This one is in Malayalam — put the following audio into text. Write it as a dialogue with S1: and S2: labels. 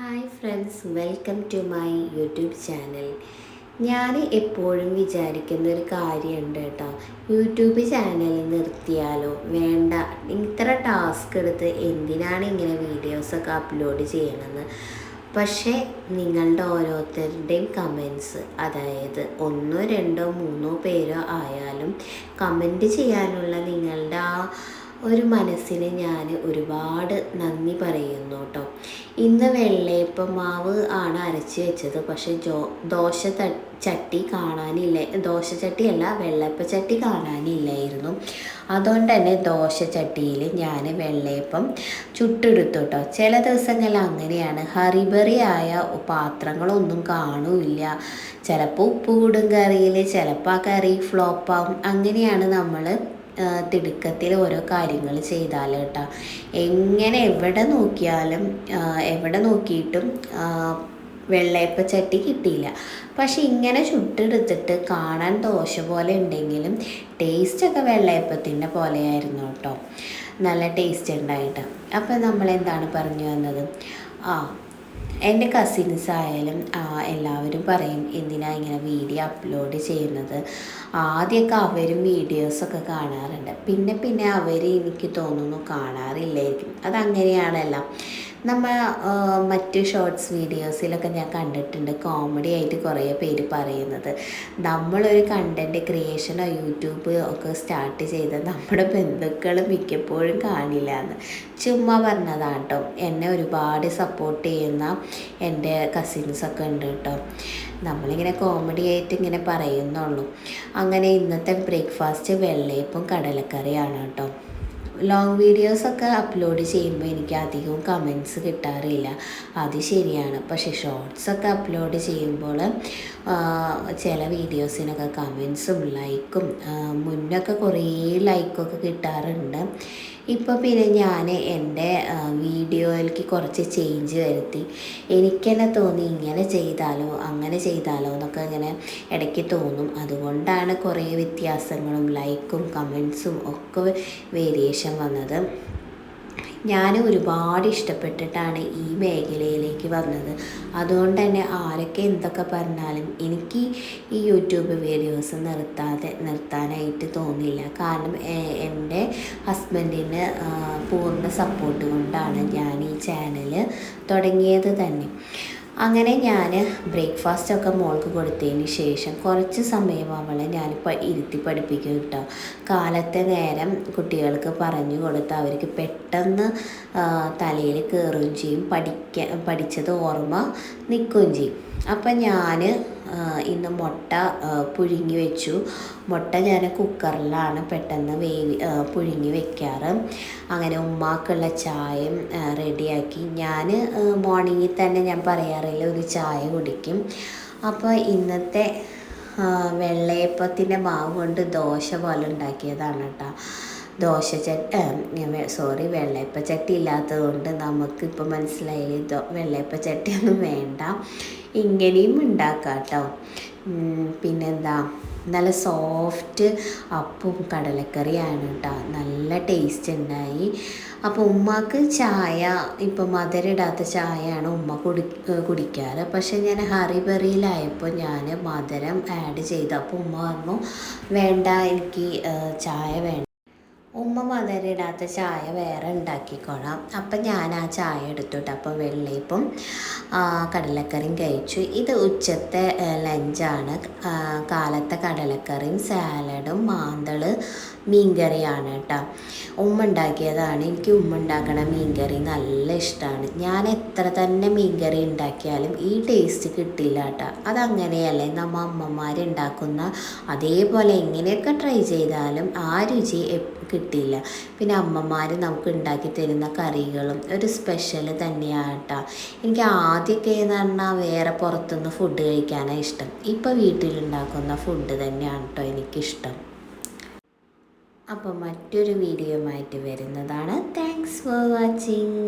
S1: Hi friends welcome to my YouTube channel ഞാൻ എപ്പോഴും വിചാരിക്കുന്ന ഒരു കാര്യമുണ്ട് കേട്ടോ. യൂട്യൂബ് ചാനൽ നിർത്തിയാലോ? വേണ്ട. ഇത്ര ടാസ്ക് എടുത്ത് എന്തിനാണ് ഇങ്ങനെ വീഡിയോസൊക്കെ അപ്ലോഡ് ചെയ്യണമെന്ന് പക്ഷേ നിങ്ങളുടെ ഓരോരുത്തരുടെയും കമൻസ് അതായത് ഒന്നോ രണ്ടോ മൂന്നോ പേരോ ആയാലും കമന്റ് ചെയ്യാനുള്ള നിങ്ങളുടെ ആ ഒരു മനസ്സിന് ഞാൻ ഒരുപാട് നന്ദി പറയുന്നു കേട്ടോ ഇന്ന് വെള്ളയപ്പം മാവ് ആണ് അരച്ച് വെച്ചത്. പക്ഷേ ജോ ദോശ ചട്ടി കാണാനില്ല ദോശ ചട്ടിയല്ല വെള്ളയപ്പ ചട്ടി കാണാനില്ലായിരുന്നു. അതുകൊണ്ട് തന്നെ ദോശ ചട്ടിയിൽ ഞാൻ വെള്ളയപ്പം ചുട്ടെടുത്തു കേട്ടോ ചില ദിവസങ്ങളിൽ അങ്ങനെയാണ്. ഹറിബറി ആയ പാത്രങ്ങളൊന്നും കാണൂല്ല. ചിലപ്പോൾ ഉപ്പ് കൂടും കറിയിൽ ചിലപ്പോൾ ആ കറി ഫ്ലോപ്പാവും. അങ്ങനെയാണ് നമ്മൾ തിടുക്കത്തിൽ ഓരോ കാര്യങ്ങൾ ചെയ്താൽ കേട്ടോ. എങ്ങനെ എവിടെ നോക്കിയാലും എവിടെ നോക്കിയിട്ടും വെള്ളയപ്പ ചട്ടി കിട്ടിയില്ല. പക്ഷെ ഇങ്ങനെ ചുട്ടെടുത്തിട്ട് കാണാൻ ദോശ പോലെ ഉണ്ടെങ്കിലും ടേസ്റ്റൊക്കെ വെള്ളയപ്പത്തിന്റെ പോലെയായിരുന്നു കേട്ടോ. നല്ല ടേസ്റ്റ് ഉണ്ടായിട്ട്. അപ്പോൾ നമ്മൾ എന്താണ് പറഞ്ഞു വന്നത്? ആ എന്റെ കസിൻസ് ആയാലും എല്ലാവരും പറയും എന്തിനാ ഇങ്ങനെ വീഡിയോ അപ്ലോഡ് ചെയ്യുന്നത്? ആദ്യമൊക്കെ അവരും വീഡിയോസൊക്കെ കാണാറുണ്ട്. പിന്നെ പിന്നെ അവർ എനിക്ക് തോന്നുന്നു കാണാറില്ലായിരിക്കും. അതങ്ങനെയാണല്ലോ. നമ്മൾ മറ്റ് ഷോർട്സ് വീഡിയോസിലൊക്കെ ഞാൻ കണ്ടിട്ടുണ്ട്. കോമഡി ആയിട്ട് കുറേ പേര് പറയുന്നത്. നമ്മളൊരു കണ്ടന്റ് ക്രിയേഷനോ യൂട്യൂബ് ഒക്കെ സ്റ്റാർട്ട് ചെയ്ത് നമ്മുടെ ബന്ധുക്കൾ മിക്കപ്പോഴും കാണില്ല എന്ന് ചുമ്മാ പറഞ്ഞതാട്ടോ. എന്നെ ഒരുപാട് സപ്പോർട്ട് ചെയ്യുന്ന എന്റെ കസിൻസൊക്കെ ഉണ്ട് കേട്ടോ. നമ്മളിങ്ങനെ കോമഡി ആയിട്ട് ഇങ്ങനെ പറയുന്നുള്ളൂ. അങ്ങനെ ഇന്നത്തെ ബ്രേക്ക്ഫാസ്റ്റ് വെള്ളയപ്പം കടലക്കറിയാണ് കേട്ടോ. ലോങ് വീഡിയോസൊക്കെ അപ്ലോഡ് ചെയ്യുമ്പോൾ എനിക്ക് അധികവും കമൻസ് കിട്ടാറില്ല. അത് ശരിയാണ്. പക്ഷേ ഷോർട്സൊക്കെ അപ്ലോഡ് ചെയ്യുമ്പോൾ ചില വീഡിയോസിനൊക്കെ കമൻസും ലൈക്കും മുന്നൊക്കെ കുറേ ലൈക്കൊക്കെ കിട്ടാറുണ്ട്. ഇപ്പോൾ പിന്നെ ഞാൻ എന്റെ വീഡിയോയിലേക്ക് കുറച്ച് ചേഞ്ച് വരുത്തി. എനിക്ക് തന്നെ തോന്നി ഇങ്ങനെ ചെയ്താലോ അങ്ങനെ ചെയ്താലോ എന്നൊക്കെ ഇങ്ങനെ ഇടയ്ക്ക് തോന്നും. അതുകൊണ്ടാണ് കുറേ വ്യത്യാസങ്ങളും ലൈക്കും കമൻസും ഒക്കെ വേരിയേഷൻ വന്നത്. ഞാൻ ഒരുപാട് ഇഷ്ടപ്പെട്ടിട്ടാണ് ഈ മേഖലയിലേക്ക് വന്നത്. അതുകൊണ്ട് തന്നെ ആരൊക്കെ എന്തൊക്കെ പറഞ്ഞാലും എനിക്ക് ഈ യൂട്യൂബ് വീഡിയോസ് നിർത്താതെ നിർത്താനായിട്ട് തോന്നില്ല. കാരണം എന്റെ ഹസ്ബൻഡിന് പൂർണ സപ്പോർട്ട് കൊണ്ടാണ് ഞാൻ ഈ ചാനൽ തുടങ്ങിയത് തന്നെ. അങ്ങനെ ഞാൻ ബ്രേക്ക്ഫാസ്റ്റൊക്കെ മോൾക്ക് കൊടുത്തതിന് ശേഷം കുറച്ച് സമയം അവളെ ഞാനിപ്പോൾ ഇരുത്തി പഠിപ്പിക്കും കേട്ടോ കാലത്തെ നേരം കുട്ടികൾക്ക് പറഞ്ഞു കൊടുത്ത് അവർക്ക് പെട്ടെന്ന് തലയിൽ കയറുകയും ചെയ്യും. പഠിക്ക പഠിച്ചത് ഓർമ്മ നിൽക്കുകയും ചെയ്യും. അപ്പം ഞാൻ ഇന്ന് മുട്ട പുഴുങ്ങി വെച്ചു. മുട്ട ഞാൻ കുക്കറിലാണ് പെട്ടെന്ന് വേവി പുഴുങ്ങി വെക്കാറ്. അങ്ങനെ ഉമ്മാക്കുള്ള ചായയും റെഡിയാക്കി. ഞാൻ മോർണിംഗിൽ തന്നെ ഞാൻ പറയാറില്ല ഒരു ചായ കുടിക്കും. അപ്പോൾ ഇന്നത്തെ വെള്ളയപ്പത്തിന്റെ മാവ് കൊണ്ട് ദോശ പോലെ ഉണ്ടാക്കിയതാണ് കേട്ടോ ദോശ ചട്ടി സോറി വെള്ളയപ്പ ചട്ടി ഇല്ലാത്തത് കൊണ്ട് നമുക്കിപ്പോൾ മനസ്സിലായി വെള്ളയപ്പ ചട്ടിയൊന്നും വേണ്ട. ഇങ്ങനെയും ഉണ്ടാക്കാം കേട്ടോ പിന്നെന്താ നല്ല സോഫ്റ്റ് അപ്പും കടലക്കറിയാണ് കേട്ടോ നല്ല ടേസ്റ്റ് ഉണ്ടായി. അപ്പോൾ ഉമ്മാക്ക് ചായ ഇപ്പോൾ മധുരമിടാത്ത ചായയാണ് ഉമ്മ കുടി കുടിക്കാറ്. പക്ഷെ ഞാൻ ഹറിബറിയിലായപ്പോൾ ഞാൻ മധുരം ആഡ് ചെയ്തു. അപ്പോൾ ഉമ്മ പറഞ്ഞു വേണ്ട എനിക്ക് ചായ വേണ്ട. ഉമ്മ മധുരയിടാത്ത ചായ വേറെ ഉണ്ടാക്കിക്കോളാം. അപ്പം ഞാൻ ആ ചായ എടുത്തിട്ട്. അപ്പോൾ വെള്ളയപ്പം കടലക്കറിയും കഴിച്ചു. ഇത് ഉച്ചത്തെ ലഞ്ചാണ് കാലത്തെ കടലക്കറിയും സാലഡും മാന്തൾ മീൻകറിയാണ് കേട്ടോ. ഉമ്മ ഉണ്ടാക്കിയതാണ് എനിക്ക് ഉമ്മ ഉണ്ടാക്കണ മീൻകറി നല്ല ഇഷ്ടമാണ്. ഞാൻ എത്ര തന്നെ മീൻകറി ഉണ്ടാക്കിയാലും ഈ ടേസ്റ്റ് കിട്ടില്ല കേട്ടോ. അതങ്ങനെയല്ലേ നമ്മ അമ്മമാരുണ്ടാക്കുന്ന അതേപോലെ എങ്ങനെയൊക്കെ ട്രൈ ചെയ്താലും ആ രുചി കിട്ടിയില്ല പിന്നെ അമ്മമാർ നമുക്ക് ഉണ്ടാക്കി തരുന്ന കറികളും ഒരു സ്പെഷ്യൽ തന്നെയാണ് കേട്ടോ. എനിക്ക് ആദ്യമൊക്കെ എന്ന് പറഞ്ഞാൽ വേറെ പുറത്തുനിന്ന് ഫുഡ് കഴിക്കാനാണ് ഇഷ്ടം. ഇപ്പോൾ വീട്ടിലുണ്ടാക്കുന്ന ഫുഡ് തന്നെയാണ് കേട്ടോ എനിക്കിഷ്ടം. അപ്പോൾ മറ്റൊരു വീഡിയോ ആയിട്ട് വരുന്നതാണ്. Thanks for watching